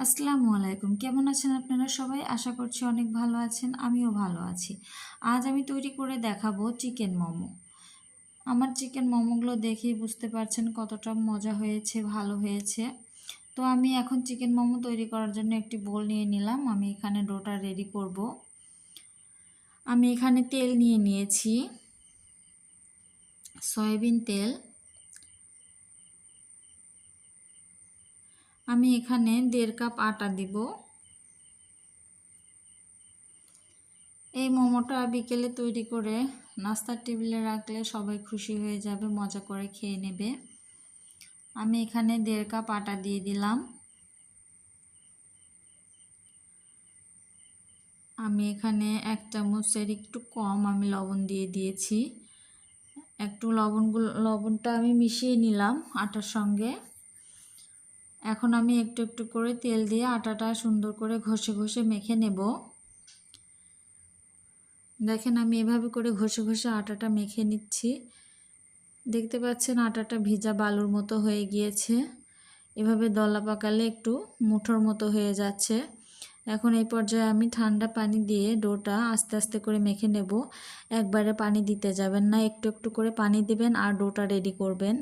আসসালামু আলাইকুম। কেমন আছেন আপনারা সবাই? আশা করছি অনেক ভালো আছেন, আমিও ভালো আছি। আজ আমি তৈরি করে দেখাবো চিকেন মোমো। আমার চিকেন মোমোগুলো দেখেই বুঝতে পারছেন কতটা মজা হয়েছে, ভালো হয়েছে। তো আমি এখন চিকেন মোমো তৈরি করার জন্য একটি বোল নিয়ে নিলাম। আমি এখানে ডোটা রেডি করব। আমি এখানে তেল নিয়ে নিয়েছি। সয়াবিন তেল। আমি এখানে দেড় কাপ আটা দিব। এই মোমোটা বিকেলে তৈরি করে নাস্তার টেবিলে রাখলে সবাই খুশি হয়ে যাবে, মজা করে খেয়ে নেবে। আমি এখানে দেড় কাপ আটা দিয়ে দিলাম। আমি এখানে এক চামচের একটু কম আমি লবণ দিয়ে দিয়েছি। একটু লবণগুলো, লবণটা আমি মিশিয়ে নিলাম আটার সঙ্গে। এখন আমি একটু একটু করে তেল দিয়ে আটাটা সুন্দর করে ঘষে ঘষে মেখে নেব। দেখেন আমি এভাবে করে ঘষে ঘষে আটাটা মেখে নিচ্ছি। দেখতে পাচ্ছেন আটাটা ভিজা বালুর মতো হয়ে গিয়েছে। এভাবে দলা পাকালে একটু মুঠোর মতো হয়ে যাচ্ছে। এখন এই পর্যায়ে আমি ঠান্ডা পানি দিয়ে ডোটা আস্তে আস্তে করে মেখে নেব। একবারে পানি দিতে যাবেন না, একটু একটু করে পানি দিবেন আর ডোটা রেডি করবেন।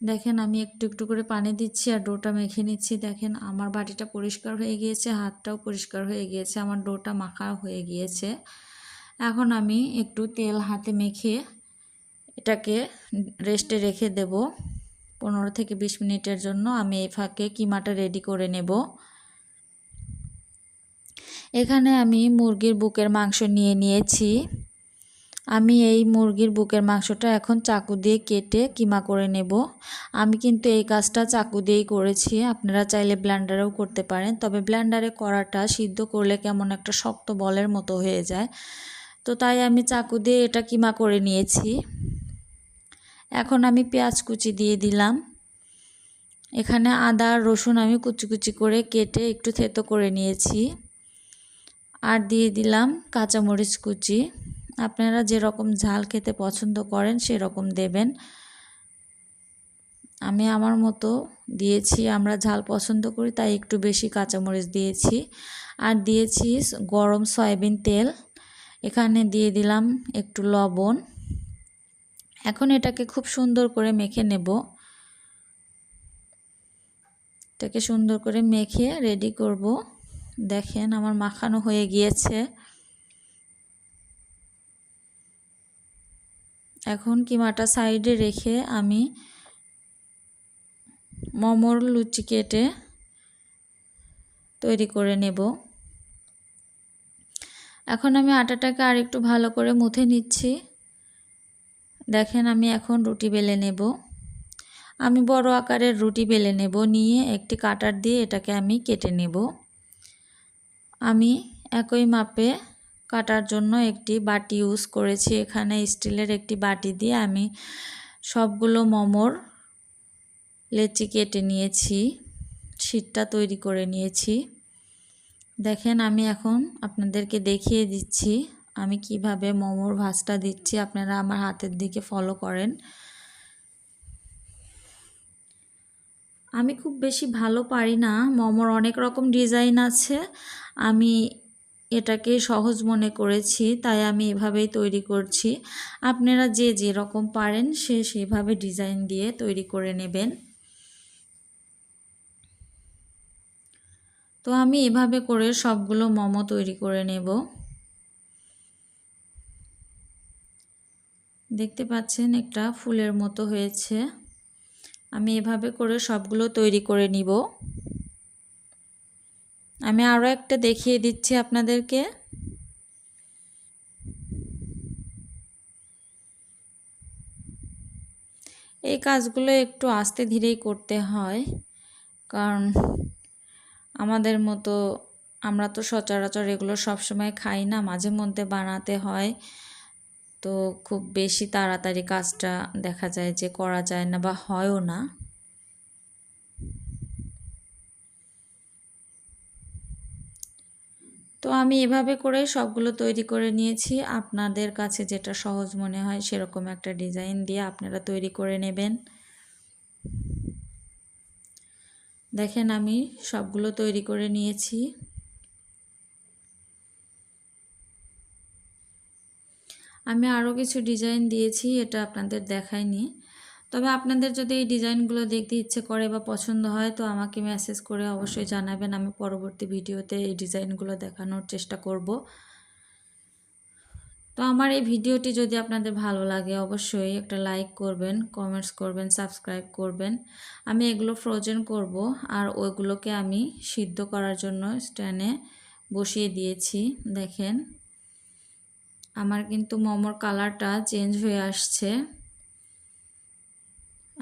দেখেন, আমি একটু একটু করে পানি দিচ্ছি আর ডোটা মেখে নিচ্ছি। দেখেন, আমার বাটিটা পরিষ্কার হয়ে গিয়েছে, হাতটাও পরিষ্কার হয়ে গিয়েছে, আমার ডোটা মাখা হয়ে গিয়েছে। এখন আমি একটু তেল হাতে মেখে এটাকে রেস্টে রেখে দেব। পনেরো থেকে বিশ মিনিটের জন্য আমি এই ফাঁকে কিমাটা রেডি করে নেব। এখানে আমি মুরগির বুকের মাংস নিয়ে নিয়েছি। আমি এই মুরগির বুকের মাংসটা এখন চাকু দিয়ে কেটে কিমা করে নেব। আমি কিন্তু এই কাজটা চাকু দিয়েই করেছি। আপনারা চাইলে ব্ল্যান্ডারেও করতে পারেন। তবে ব্ল্যান্ডারে করাটা সিদ্ধ করলে কেমন একটা শক্ত বলের মতো হয়ে যায়। তো তাই আমি চাকু দিয়ে এটা কিমা করে নিয়েছি। এখন আমি পেঁয়াজ কুচি দিয়ে দিলাম। এখানে আদা রসুন আমি কুচি কুচি করে কেটে একটু থেতো করে নিয়েছি। আর দিয়ে দিলাম কাঁচামরিচ কুচি। আপনারা যেরকম ঝাল খেতে পছন্দ করেন, সেরকম দেবেন। আমি আমার মতো দিয়েছি, আমরা ঝাল পছন্দ করি, তাই একটু বেশি কাঁচামরিচ দিয়েছি। আর দিয়েছি গরম সয়াবিন তেল, এখানে দিয়ে দিলাম একটু লবণ। এখন এটাকে খুব সুন্দর করে মেখে নেব। এটাকে সুন্দর করে মেখে রেডি করব। দেখেন আমার মাখানো হয়ে গিয়েছে। এখন কিমাটা সাইডে রেখে আমি মোমোর লুচি কেটে তৈরি করে নেব। এখন আমি আটাটাকে আর একটু ভালো করে মুথে নিচ্ছি। দেখেন আমি এখন রুটি বেলে নেব। আমি বড় আকারের রুটি বেলে নেব, নিয়ে একটি কাটার দিয়ে এটাকে আমি কেটে নেব। আমি একই মাপে কাটার জন্য একটি বাটি ইউজ করেছি। এখানে স্টিলের একটি বাটি দিয়ে আমি সবগুলো মোমোর লেচি কেটে নিয়েছি শীতটা তৈরি করে নিয়েছি। দেখেন আমি এখন আপনাদেরকে দেখিয়ে দিচ্ছি আমি কীভাবে মোমোর ভাজটা দিচ্ছি, আপনারা আমার হাতের দিকে ফলো করেন। আমি খুব বেশি ভালো পারি না, মোমোর অনেক রকম ডিজাইন আছে। আমি এটাকে সহজ মনে করেছি, তাই আমি এভাবেই তৈরি করছি। আপনারা যে যেরকম পারেন, সে সেভাবে ডিজাইন দিয়ে তৈরি করে নেবেন। তো আমি এভাবে করে সবগুলো মোমো তৈরি করে নেব। দেখতে পাচ্ছেন, একটা ফুলের মতো হয়েছে। আমি এভাবে করে সবগুলো তৈরি করে নিব। আমি আরও একটা দেখিয়ে দিচ্ছি আপনাদেরকে। এই কাজগুলো একটু আস্তে ধীরেই করতে হয়, কারণ আমাদের মতো আমরা তো সচরাচর এগুলো সবসময় খাই না, মাঝে মধ্যে বানাতে হয়। তো খুব বেশি তাড়াতাড়ি কাজটা দেখা যায় যে করা যায় না বা হয়ও না। তো আমি এভাবে করে সবগুলো তৈরি করে নিয়েছি। আপনাদের কাছে যেটা সহজ মনে হয় সেরকম একটা ডিজাইন দিয়ে আপনারা তৈরি করে নেবেন। দেখেন আমি সবগুলো তৈরি করে নিয়েছি। আমি আরও কিছু ডিজাইন দিয়েছি, এটা আপনাদের দেখাইনি। তবে আপনাদের যদি এই ডিজাইনগুলো দেখতে ইচ্ছে করে বা পছন্দ হয়, তো আমাকে মেসেজ করে অবশ্যই জানাবেন। আমি পরবর্তী ভিডিওতে এই ডিজাইনগুলো দেখানোর চেষ্টা করব। তো আমার এই ভিডিওটি যদি আপনাদের ভালো লাগে, অবশ্যই একটা লাইক করবেন কমেন্টস করবেন সাবস্ক্রাইব করবেন। আমি এগুলো ফ্রোজেন করব আর ওইগুলোকে আমি সিদ্ধ করার জন্য স্ট্যান্ডে বসিয়ে দিয়েছি। দেখেন, আমার কিন্তু মোমোর কালারটা চেঞ্জ হয়ে আসছে।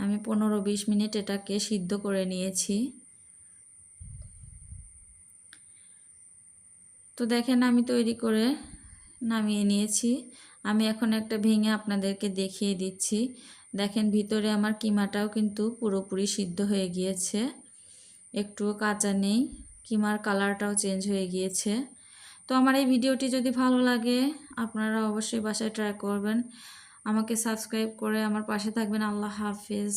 আমি পনেরো বিশ মিনিট এটাকে সিদ্ধ করে নিয়েছি। তো দেখেন আমি তৈরি করে নামিয়ে নিয়েছি। আমি এখন একটা ভেঙে আপনাদেরকে দেখিয়ে দিচ্ছি। দেখেন ভিতরে আমার কিমাটাও কিন্তু পুরোপুরি সিদ্ধ হয়ে গিয়েছে। একটুও কাঁচা নেই, কিমার কালারটাও চেঞ্জ হয়ে গিয়েছে। তো আমার এই ভিডিওটি যদি ভালো লাগে, আপনারা অবশ্যই বাসায় ট্রাই করবেন। আমাকে সাবস্ক্রাইব করে আমার পাশে থাকবেন। আল্লাহ হাফিজ।